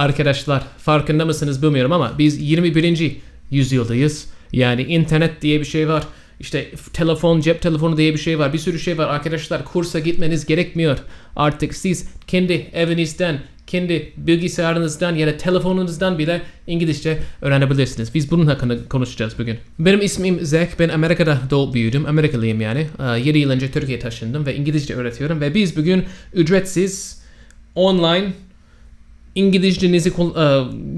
Arkadaşlar farkında mısınız bilmiyorum ama biz 21. yüzyıldayız. Yani internet diye bir şey var. İşte telefon, cep telefonu diye bir şey var. Bir sürü şey var. Arkadaşlar kursa gitmeniz gerekmiyor. Artık siz kendi evinizden, kendi bilgisayarınızdan ya da telefonunuzdan bile İngilizce öğrenebilirsiniz. Biz bunun hakkında konuşacağız bugün. Benim ismim Zek. Ben Amerika'da doğup büyüdüm. Amerikalıyım yani. 7 yıl önce Türkiye'ye taşındım ve İngilizce öğretiyorum. Ve biz bugün ücretsiz, online İngilizcenizi e,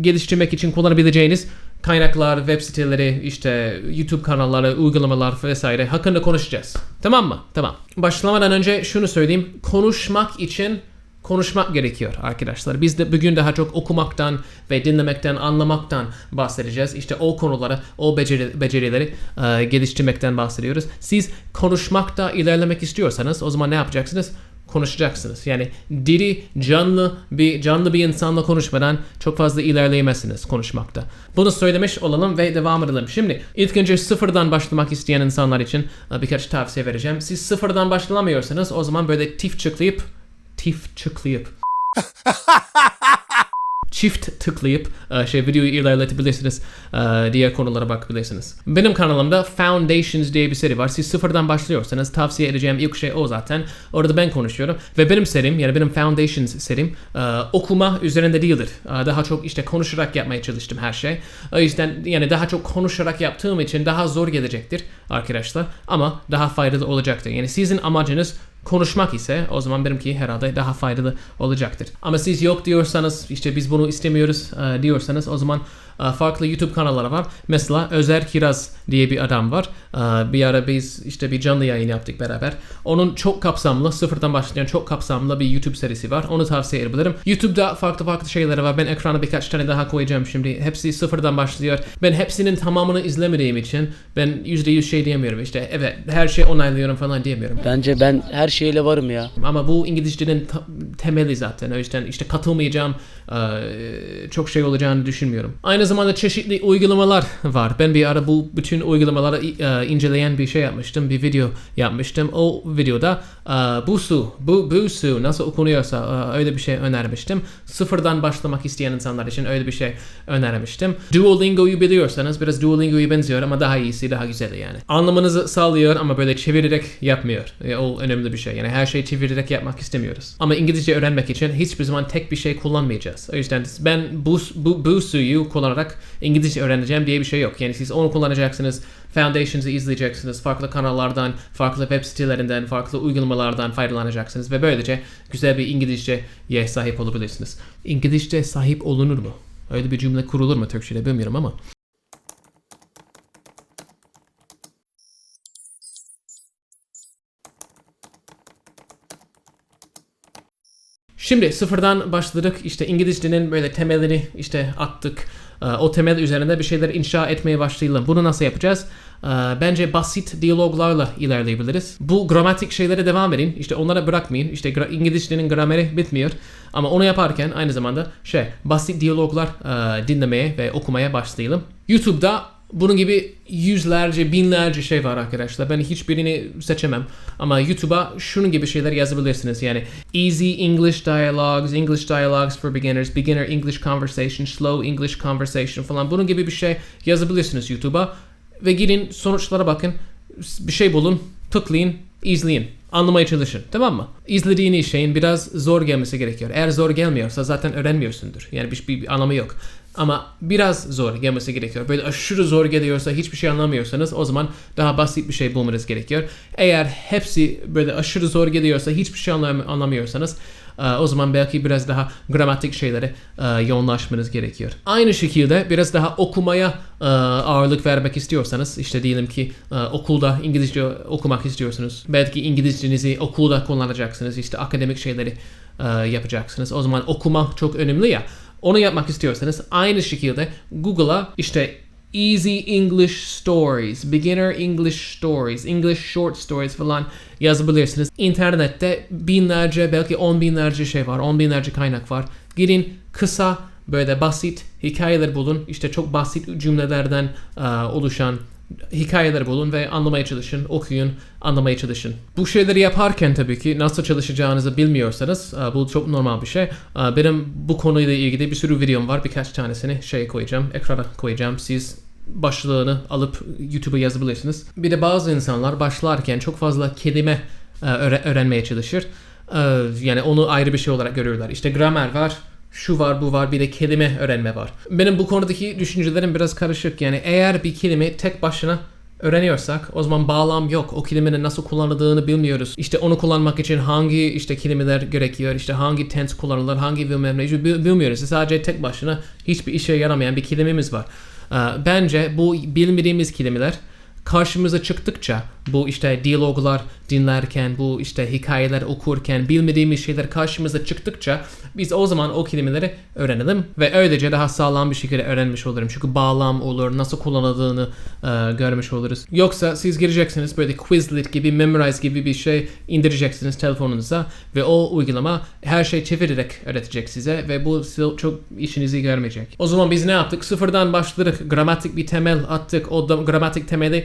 geliştirmek için kullanabileceğiniz kaynaklar, web siteleri, işte YouTube kanalları, uygulamalar vesaire hakkında konuşacağız. Tamam mı? Tamam. Başlamadan önce şunu söyleyeyim. Konuşmak için konuşmak gerekiyor arkadaşlar. Biz de bugün daha çok okumaktan ve dinlemekten, anlamaktan bahsedeceğiz. İşte o konuları, o beceri, becerileri e, geliştirmekten bahsediyoruz. Siz konuşmakta ilerlemek istiyorsanız o zaman ne yapacaksınız? Konuşacaksınız. Yani diri, canlı bir canlı bir insanla konuşmadan çok fazla ilerleyemezsiniz konuşmakta. Bunu söylemiş olalım ve devam edelim. Şimdi ilk önce sıfırdan başlamak isteyen insanlar için e, birkaç tavsiye vereceğim. Siz sıfırdan başlamıyorsanız o zaman böyle tif çıklayıp tif çıklayıp çift tıklayıp e, şey videoyu ilerletebilirsiniz. E, diğer konulara bakabilirsiniz. Benim kanalımda Foundations diye bir seri var. Siz sıfırdan başlıyorsanız tavsiye edeceğim ilk şey o zaten. Orada ben konuşuyorum. Ve benim serim yani benim Foundations serim e, okuma üzerinde değildir. Daha çok işte konuşarak yapmaya çalıştım her şey. O yüzden yani daha çok konuşarak yaptığım için daha zor gelecektir arkadaşlar. Ama daha faydalı olacaktır. Yani sizin amacınız konuşmak ise o zaman benimki herhalde daha faydalı olacaktır. Ama siz yok diyorsanız işte biz bunu istemiyoruz e, diyorsanız o zaman e, farklı YouTube kanalları var. Mesela Özer Kiraz diye bir adam var. E, bir ara biz işte bir canlı yayın yaptık beraber. Onun çok kapsamlı, sıfırdan başlayan çok kapsamlı bir YouTube serisi var. Onu tavsiye edebilirim. YouTube'da farklı farklı şeyleri var. Ben ekrana birkaç tane daha koyacağım şimdi. Hepsi sıfırdan başlıyor. Ben hepsinin tamamını izlemediğim için ben %100 şey diyemiyorum. İşte evet her şey onaylıyorum falan diyemiyorum. Bence ben her şeyle varım ya. Ama bu İngilizcenin temeli zaten. O yüzden işte katılmayacağım, eee, çok şey olacağını düşünmüyorum. Aynı zamanda çeşitli uygulamalar var. Ben bir ara bu bütün uygulamaları eee, inceleyen bir şey yapmıştım. Bir video yapmıştım. O videoda eee, Busu, bu, Busu nasıl okunuyorsa eee, öyle bir şey önermiştim. Sıfırdan başlamak isteyen insanlar için öyle bir şey önermiştim. Duolingo'yu biliyorsanız biraz Duolingo'yu benziyor ama daha iyisi, daha güzeli yani. Anlamanızı sağlıyor ama böyle çevirerek yapmıyor. E, o önemli bir şey. Yani her şeyi çevirerek yapmak istemiyoruz. Ama İngilizce öğrenmek için hiçbir zaman tek bir şey kullanmayacağız. O yüzden ben bu, bu, bu kullanarak İngilizce öğreneceğim diye bir şey yok. Yani siz onu kullanacaksınız. Foundations'ı izleyeceksiniz. Farklı kanallardan, farklı web sitelerinden, farklı uygulamalardan faydalanacaksınız. Ve böylece güzel bir İngilizceye sahip olabilirsiniz. İngilizce sahip olunur mu? Öyle bir cümle kurulur mu Türkçe'de bilmiyorum ama. Şimdi sıfırdan başladık. İşte İngilizcenin böyle temelini işte attık. Ee, O temel üzerinde bir şeyler inşa etmeye başlayalım. Bunu nasıl yapacağız? Ee, Bence basit diyaloglarla ilerleyebiliriz. Bu gramatik şeylere devam edin. İşte onlara bırakmayın. İşte İngilizcenin grameri bitmiyor. Ama onu yaparken aynı zamanda şey basit diyaloglar e, dinlemeye ve okumaya başlayalım. YouTube'da bunun gibi yüzlerce, binlerce şey var arkadaşlar. Ben hiçbirini seçemem. Ama YouTube'a şunun gibi şeyler yazabilirsiniz. Yani easy English dialogues, English dialogues for beginners, beginner English conversation, slow English conversation falan. Bunun gibi bir şey yazabilirsiniz YouTube'a. Ve gidin sonuçlara bakın. Bir şey bulun, tıklayın, izleyin. Anlamaya çalışın. Tamam mı? İzlediğiniz şeyin biraz zor gelmesi gerekiyor. Eğer zor gelmiyorsa zaten öğrenmiyorsundur. Yani bir, bir, bir anlamı yok. Ama biraz zor gelmesi gerekiyor. Böyle aşırı zor geliyorsa hiçbir şey anlamıyorsanız o zaman daha basit bir şey bulmanız gerekiyor. Eğer hepsi böyle aşırı zor geliyorsa hiçbir şey anlam- anlamıyorsanız e, o zaman belki biraz daha gramatik şeylere e, yoğunlaşmanız gerekiyor. Aynı şekilde biraz daha okumaya e, ağırlık vermek istiyorsanız işte diyelim ki okulda İngilizce okumak istiyorsunuz. Belki İngilizcenizi okulda kullanacaksınız. işte akademik şeyleri yapacaksınız. O zaman okuma çok önemli ya. Onu yapmak istiyorsanız aynı şekilde Google'a işte Easy English Stories, Beginner English Stories, English Short Stories falan yazabilirsiniz. İnternette binlerce belki on binlerce şey var, on binlerce kaynak var. Gidin kısa böyle basit hikayeler bulun. İşte çok basit cümlelerden e, oluşan hikayeler bulun ve anlamaya çalışın, okuyun, anlamaya çalışın. Bu şeyleri yaparken tabii ki nasıl çalışacağınızı bilmiyorsanız e, bu çok normal bir şey. E, Benim bu konuyla ilgili bir sürü videom var. Birkaç tanesini şey koyacağım, ekrana koyacağım. Siz başlığını alıp YouTube'a yazabilirsiniz. Bir de bazı insanlar başlarken çok fazla kelime e, öğre- öğrenmeye çalışır. Yani onu ayrı bir şey olarak görürler. İşte gramer var, şu var bu var bir de kelime öğrenme var. Benim bu konudaki düşüncelerim biraz karışık. Yani eğer bir kelime tek başına öğreniyorsak o zaman bağlam yok. O kelimenin nasıl kullanıldığını bilmiyoruz. İşte onu kullanmak için hangi işte kelimeler gerekiyor, işte hangi tense kullanılır, hangi bilmem ne bil- bilmiyoruz. Sadece tek başına hiçbir işe yaramayan bir kelimemiz var. Ee, Bence bu bilmediğimiz kelimeler karşımıza çıktıkça bu işte diyaloglar dinlerken bu işte hikayeler okurken bilmediğimiz şeyler karşımıza çıktıkça biz o zaman o kelimeleri öğrenelim ve öylece daha sağlam bir şekilde öğrenmiş olurum. Çünkü bağlam olur, nasıl kullanıldığını e, görmüş oluruz. Yoksa siz gireceksiniz böyle Quizlet gibi, Memrise gibi bir şey indireceksiniz telefonunuza ve o uygulama her şey çevirerek öğretecek size ve bu çok işinizi görmeyecek. O zaman biz ne yaptık? Sıfırdan başladık. Gramatik bir temel attık. O da, gramatik temeli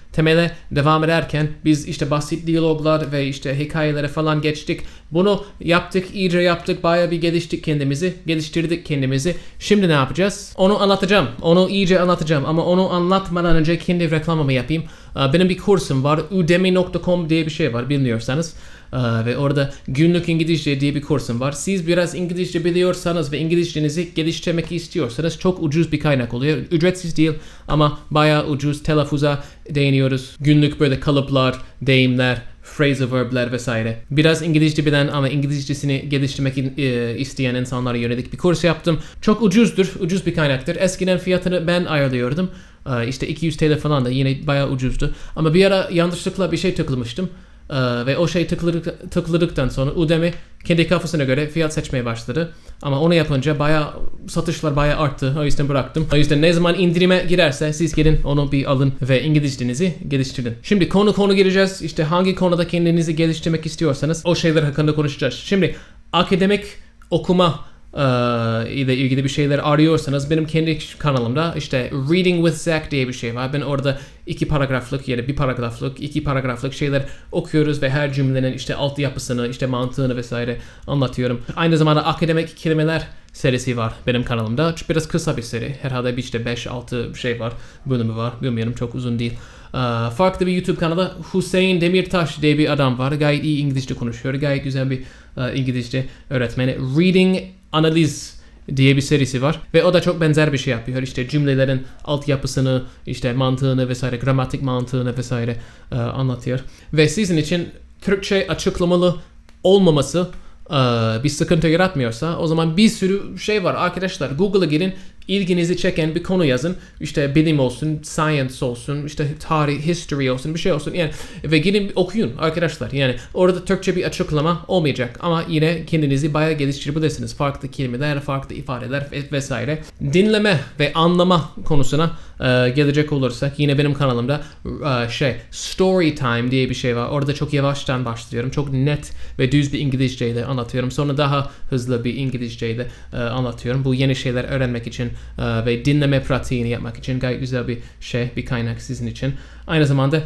temele devam ederken biz işte basit diyaloglar ve işte hikayelere falan geçtik. Bunu yaptık, iyice yaptık, bayağı bir geliştik kendimizi, geliştirdik kendimizi. Şimdi ne yapacağız? Onu anlatacağım. Onu iyice anlatacağım ama onu anlatmadan önce kendi reklamımı yapayım. Benim bir kursum var. udemy.com diye bir şey var bilmiyorsanız. Ve orada günlük İngilizce diye bir kursum var. Siz biraz İngilizce biliyorsanız ve İngilizcenizi geliştirmek istiyorsanız çok ucuz bir kaynak oluyor. Ücretsiz değil ama bayağı ucuz. Telaffuza değiniyoruz. Günlük böyle kalıplar, deyimler, phrasal verb'ler vesaire. Biraz İngilizce bilen ama İngilizcesini geliştirmek e, isteyen insanlara yönelik bir kurs yaptım. Çok ucuzdur, ucuz bir kaynaktır. Eskiden fiyatını ben ayarlıyordum. Ee, işte 200 TL falan da yine bayağı ucuzdu. Ama bir ara yanlışlıkla bir şey tıklamıştım. Ee, ve o şey tıkladık, tıkladıktan sonra Udemy kendi kafasına göre fiyat seçmeye başladı. Ama onu yapınca bayağı satışlar bayağı arttı. O yüzden bıraktım. O yüzden ne zaman indirime girerse siz gelin onu bir alın ve İngilizcenizi geliştirin. Şimdi konu konu gireceğiz. İşte hangi konuda kendinizi geliştirmek istiyorsanız o şeyler hakkında konuşacağız. Şimdi akademik okuma ile ilgili bir şeyler arıyorsanız benim kendi kanalımda işte Reading with Zach diye bir şey var. Ben orada iki paragraflık ya bir paragraflık, iki paragraflık şeyler okuyoruz ve her cümlenin işte altyapısını, işte mantığını vesaire anlatıyorum. Aynı zamanda akademik kelimeler serisi var benim kanalımda. Biraz kısa bir seri. Herhalde bir işte 5-6 şey var, bölümü var. Bilmiyorum çok uzun değil. Eee, farklı bir YouTube kanalı Hüseyin Demirtaş diye bir adam var. Gayet iyi İngilizce konuşuyor. Gayet güzel bir e, İngilizce öğretmeni. Reading Analiz diye bir serisi var ve o da çok benzer bir şey yapıyor. İşte cümlelerin altyapısını, işte mantığını vesaire, gramatik mantığını vesaire e, anlatıyor. Ve sizin için Türkçe açıklamalı olmaması e, bir sıkıntı yaratmıyorsa o zaman bir sürü şey var arkadaşlar. Google'a girin ilginizi çeken bir konu yazın. İşte bilim olsun, science olsun, işte tarih, history olsun, bir şey olsun. Yani ve gidin okuyun arkadaşlar. Yani orada Türkçe bir açıklama olmayacak ama yine kendinizi bayağı geliştirebilirsiniz. Farklı kelimeler, farklı ifadeler ve- vesaire. Dinleme ve anlama konusuna e, gelecek olursak yine benim kanalımda e, şey story time diye bir şey var. Orada çok yavaştan başlıyorum. Çok net ve düz bir İngilizceyle anlatıyorum. Sonra daha hızlı bir İngilizceyle e, anlatıyorum. Bu yeni şeyler öğrenmek için e, ve dinleme pratiğini yapmak için gayet güzel bir şey, bir kaynak sizin için. Aynı zamanda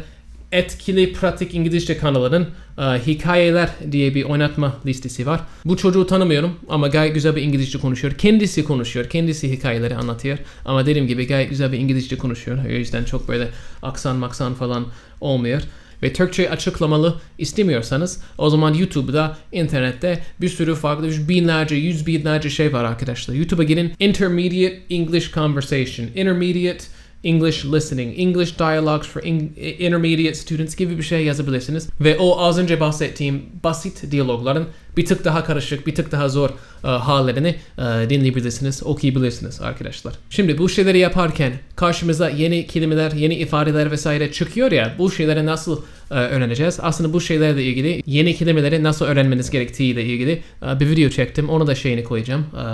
Etkili Pratik İngilizce kanalının e, Hikayeler diye bir oynatma listesi var. Bu çocuğu tanımıyorum ama gayet güzel bir İngilizce konuşuyor. Kendisi konuşuyor, kendisi hikayeleri anlatıyor. Ama dediğim gibi gayet güzel bir İngilizce konuşuyor. O yüzden çok böyle aksan maksan falan olmuyor. Ve Türkçe açıklamalı istemiyorsanız o zaman YouTube'da, internette bir sürü farklı binlerce, yüz binlerce şey var arkadaşlar. YouTube'a girin Intermediate English Conversation, Intermediate English listening, English dialogues for in- intermediate students gibi bir şey yazabilirsiniz. Ve o az önce bahsettiğim basit diyalogların bir tık daha karışık, bir tık daha zor e, hallerini e, dinleyebilirsiniz, okuyabilirsiniz arkadaşlar. Şimdi bu şeyleri yaparken karşımıza yeni kelimeler, yeni ifadeler vesaire çıkıyor ya bu şeyleri nasıl öğreneceğiz? Aslında bu şeylerle ilgili yeni kelimeleri nasıl öğrenmeniz gerektiğiyle ilgili e, bir video çektim. Onu da şeyini koyacağım. E,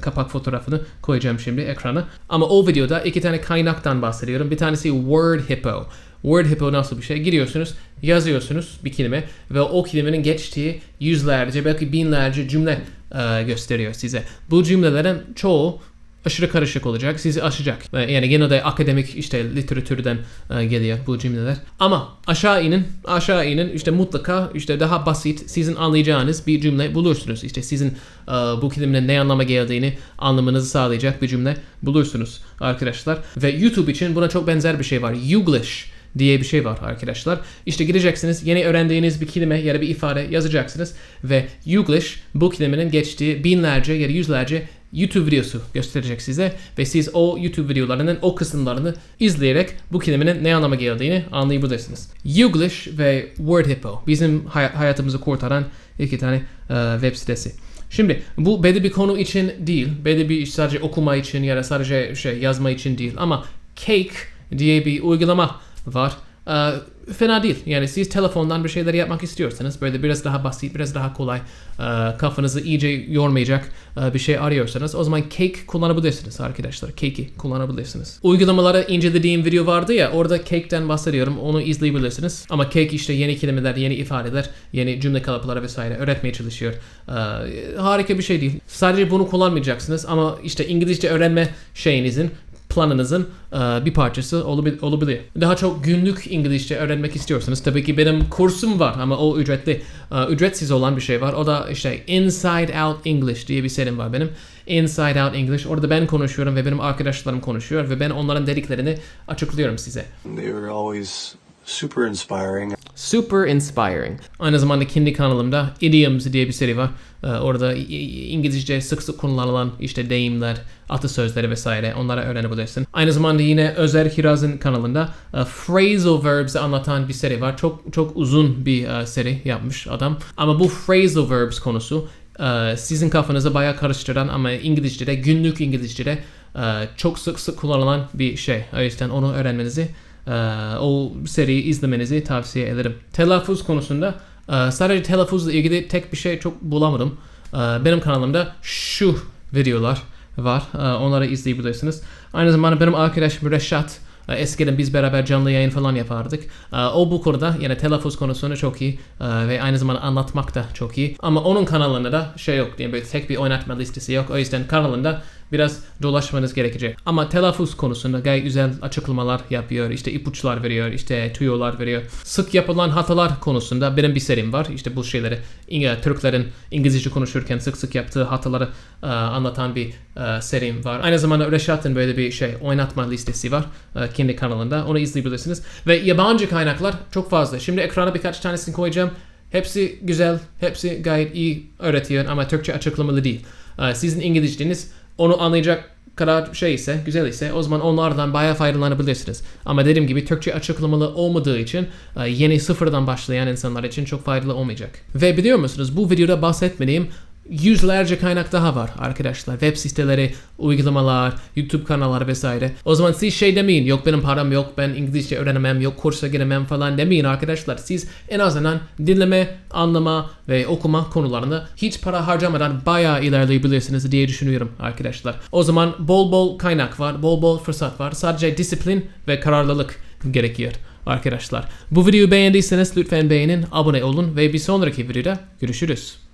kapak fotoğrafını koyacağım şimdi ekrana. Ama o videoda iki tane kaynaktan bahsediyorum. Bir tanesi Word Hippo. Word Hippo nasıl bir şey? Giriyorsunuz, yazıyorsunuz bir kelime ve o kelimenin geçtiği yüzlerce belki binlerce cümle e, gösteriyor size. Bu cümlelerin çoğu aşırı karışık olacak, sizi aşacak. Yani gene de akademik işte literatürden e, geliyor bu cümleler. Ama aşağı inin, aşağı inin işte mutlaka işte daha basit sizin anlayacağınız bir cümle bulursunuz. İşte sizin e, bu kelimenin ne anlama geldiğini anlamanızı sağlayacak bir cümle bulursunuz arkadaşlar. Ve YouTube için buna çok benzer bir şey var. Youglish diye bir şey var arkadaşlar. İşte gideceksiniz yeni öğrendiğiniz bir kelime ya da bir ifade yazacaksınız ve Youglish bu kelimenin geçtiği binlerce ya da yüzlerce YouTube videosu gösterecek size ve siz o YouTube videolarının o kısımlarını izleyerek bu kelimenin ne anlama geldiğini anlayabilirsiniz. Youglish ve Word Hippo bizim hay- hayatımızı kurtaran iki tane e, web sitesi. Şimdi bu belli bir konu için değil, belli bir sadece okuma için ya da sadece şey yazma için değil ama Cake diye bir uygulama var. Ee, fena değil. Yani siz telefondan bir şeyler yapmak istiyorsanız böyle biraz daha basit, biraz daha kolay, e, kafanızı iyice yormayacak e, bir şey arıyorsanız o zaman Cake kullanabilirsiniz arkadaşlar. Cake'i kullanabilirsiniz. Uygulamaları incelediğim video vardı ya orada Cake'den bahsediyorum. Onu izleyebilirsiniz. Ama Cake işte yeni kelimeler, yeni ifadeler, yeni cümle kalıpları vesaire öğretmeye çalışıyor. Ee, harika bir şey değil. Sadece bunu kullanmayacaksınız ama işte İngilizce öğrenme şeyinizin planınızın e, bir parçası olabil- olabilir. Daha çok günlük İngilizce öğrenmek istiyorsanız tabii ki benim kursum var ama o ücretli. E, ücretsiz olan bir şey var. O da işte Inside Out English diye bir serim var benim. Inside Out English. Orada ben konuşuyorum ve benim arkadaşlarım konuşuyor ve ben onların dediklerini açıklıyorum size. They were always super inspiring. Super inspiring. Aynı zamanda kendi kanalımda Idioms diye bir seri var. Ee, orada İngilizce sık sık kullanılan işte deyimler, atasözleri vesaire onları öğrenebilirsin. Aynı zamanda yine Özer Kiraz'ın kanalında e, phrasal verbs anlatan bir seri var. Çok çok uzun bir e, seri yapmış adam. Ama bu phrasal verbs konusu e, sizin kafanızı bayağı karıştıran ama İngilizce'de, günlük İngilizce'de çok sık sık kullanılan bir şey. O yüzden onu öğrenmenizi o seriyi izlemenizi tavsiye ederim. Telaffuz konusunda e, sadece telaffuzla ilgili tek bir şey çok bulamadım. Ee, benim kanalımda şu videolar var. Ee, onları izleyebilirsiniz. Aynı zamanda benim arkadaşım Reşat e, Eskiden biz beraber canlı yayın falan yapardık. Ee, O bu konuda yani telaffuz konusunda çok iyi Ee, ve aynı zamanda anlatmak da çok iyi. Ama onun kanalında da şey yok yani böyle tek bir oynatma listesi yok. O yüzden kanalında biraz dolaşmanız gerekecek. Ama telaffuz konusunda gayet güzel açıklamalar yapıyor. İşte ipuçlar veriyor, işte tüyolar veriyor. Sık yapılan hatalar konusunda benim bir serim var. İşte bu şeyleri Türklerin İngilizce konuşurken sık sık yaptığı hataları e, anlatan bir e, serim var. Aynı zamanda Reşat'ın böyle bir şey oynatma listesi var e, kendi kanalında. Onu izleyebilirsiniz. Ve yabancı kaynaklar çok fazla. Şimdi ekrana birkaç tanesini koyacağım. Hepsi güzel, hepsi gayet iyi öğretiyor ama Türkçe açıklamalı değil. Sizin İngilizceniz onu anlayacak kadar şey ise, güzel ise o zaman onlardan bayağı faydalanabilirsiniz. Ama dediğim gibi Türkçe açıklamalı olmadığı için e, yeni sıfırdan başlayan insanlar için çok faydalı olmayacak. Ve biliyor musunuz bu videoda bahsetmediğim yüzlerce kaynak daha var arkadaşlar. Web siteleri, uygulamalar, YouTube kanalları vesaire. O zaman siz şey demeyin yok benim param yok ben İngilizce öğrenemem yok kursa giremem falan demeyin arkadaşlar. Siz en azından dinleme, anlama ve okuma konularında hiç para harcamadan bayağı ilerleyebilirsiniz diye düşünüyorum arkadaşlar. O zaman bol bol kaynak var, bol bol fırsat var. Sadece disiplin ve kararlılık gerekiyor arkadaşlar. Bu videoyu beğendiyseniz lütfen beğenin, abone olun ve bir sonraki videoda görüşürüz.